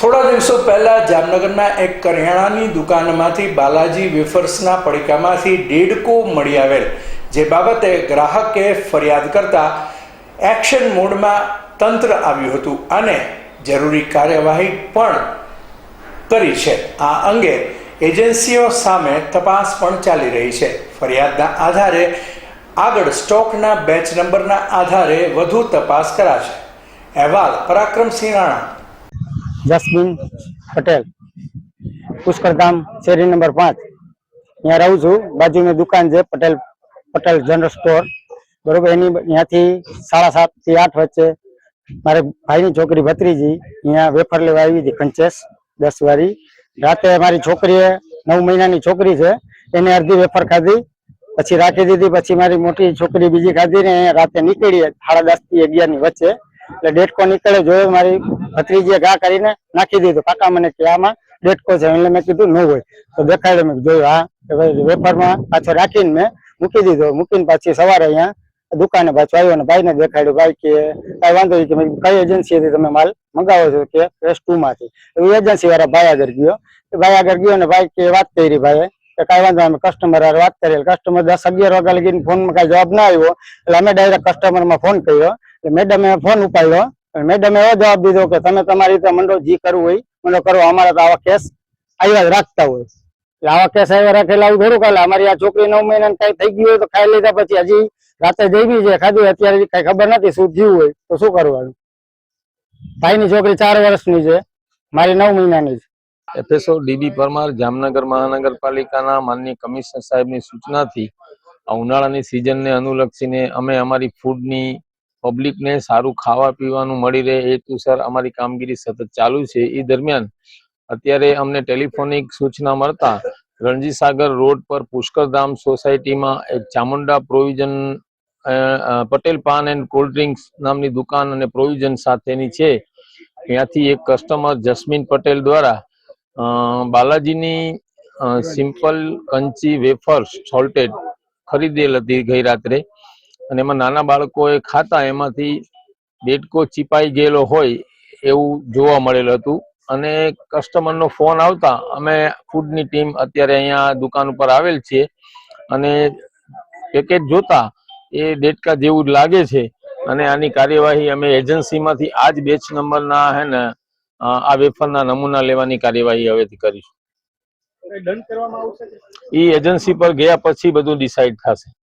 થોડા દિવસો પહેલા જામનગરના એક કરિયાણાની દુકાનમાંથી બાલાજી વેફર્સના પડીકામાંથી ડેડકો મળી આવેલ. જે બાબતે ગ્રાહકે ફરિયાદ કરતા એક્શન મોડમાં તંત્ર આવ્યું હતું અને જરૂરી કાર્યવાહી પણ કરી છે. આ અંગે એજન્સીઓ સામે તપાસ પણ ચાલી રહી છે. ફરિયાદના આધારે આગળ સ્ટોકના બેચ નંબરના આધારે વધુ તપાસ કરાશે. અહેવાલ પરાક્રમસિંહ રાણા. જસ્મીન પટેલ. પુષ્કરધામ શેરી નંબર પાંચ. ત્યાં રહું છું. બાજુની દુકાન છે પટેલ પટેલ જનરલ સ્ટોર. બરોબર, એની ત્યાંથી સાડા સાતથી આઠ વચ્ચે મારે ભાઈની છોકરી ભત્રીજી અહીંયા વેફર લેવા આવી હતી કંચેસ દસ વાળી રાતે મારી છોકરીએ નવ મહિનાની છોકરી છે, એને અડધી વેફર ખાધી, પછી રાખી દીધી, પછી મારી મોટી છોકરી બીજી ખાધી ને રાતે નીકળી સાડા દસથી અગિયારની વચ્ચે એટલે ડેટકો નીકળે જોયો, મારી ભત્રીજીએ ઘા કરીને નાખી દીધું. કાકા મને કે, આમાં ડેટકો છે. એટલે મેં કીધું, ન હોય. તો દેખાડ્યો, મેં જોયું, હા. કે ભાઈ, વેપારમાં પાછો રાખીને મેં મૂકી દીધો. મૂકીને પાછી સવારે અહીંયા દુકાને પાછો આવ્યો ને ભાઈને દેખાડ્યું, ભાઈ, કે કઈ વાંધો કે કઈ એજન્સીથી તમે માલ મંગાવો છો? કે એસ ટુ માંથી. એજન્સી વાળા ભાઈ આગળ ગયો. ભાઈ આગળ ગયો ને ભાઈ કે, વાત કરી ભાઈ કે, કઈ વાંધો અમે કસ્ટમર વાત કરી કસ્ટમર દસ અગિયાર વાગ્યા લગીને ફોનમાં કઈ જવાબ ના આવ્યો. એટલે અમે ડાયરેક્ટ કસ્ટમરમાં ફોન કર્યો. મેડમે ફોન ઉપાડ્યો મેડમે એવો જવાબ દીધો કે તમે તમારી રીતે મંડો જી કરવું હોય, મંડો કરો. અમારે તો આવા કેસ આવ્યા રાખતા હોય. એટલે આવા કેસ આવ્યા રાખેલા આવું થોડું કાલે. અમારી આ છોકરી નવ મહિના કઈ થઈ ગયું હોય તો ખાઈ લીધા પછી હજી રાતે જઈ છે, ખાધું. અત્યારે કઈ ખબર નથી શું થયું હોય. તો શું કરવાનું? ભાઈની છોકરી ચાર વર્ષની છે, મારી નવ મહિનાની છે. એફએસઓ ડીબી પરમાર, જામનગર મહાનગરપાલિકાના માનનીય કમિશનર સાહેબની સૂચનાથી આ ઉનાળાની સિઝનને અનુલક્ષીને અમે અમારી ફૂડની પબ્લિકને સારું ખાવા પીવાનું મળી રહે હેતુસર અમારી કામગીરી સતત ચાલુ છે. એ દરમિયાન અત્યારે અમને ટેલિફોનિક સૂચના મળતા રણજી સાગર રોડ પર પુષ્કરધામ સોસાયટીમાં એક Chamunda provision Patel paan and cold drinks નામની દુકાન અને પ્રોવિઝન સાથેની છે. ત્યાંથી એક કસ્ટમર જસ્મીન પટેલ દ્વારા બાલાજીની સિમ્પલ કંચી વેફર્સ સોલ્ટેડ ખરીદેલ હતી ગઈ રાત્રે. અને એમાં નાના બાળકોએ ખાતા એમાંથી દેડકો ચીપાઈ ગયેલો હોય એવું જોવા મળેલ હતું. અને કસ્ટમરનો ફોન આવતા અમે ફૂડની ટીમ અત્યારે અહીંયા દુકાન ઉપર આવેલ છે અને પેકેજ જોતા એ દેડકા જેવું જ લાગે છે. અને આની કાર્યવાહી અમે એજન્સીમાંથી આ જ બેચ નંબરના હે ને આ વેફરના નમૂના લેવાની કાર્યવાહી હવેથી કરીશું. એ એજન્સી પર ગયા પછી બધું ડિસાઈડ થશે.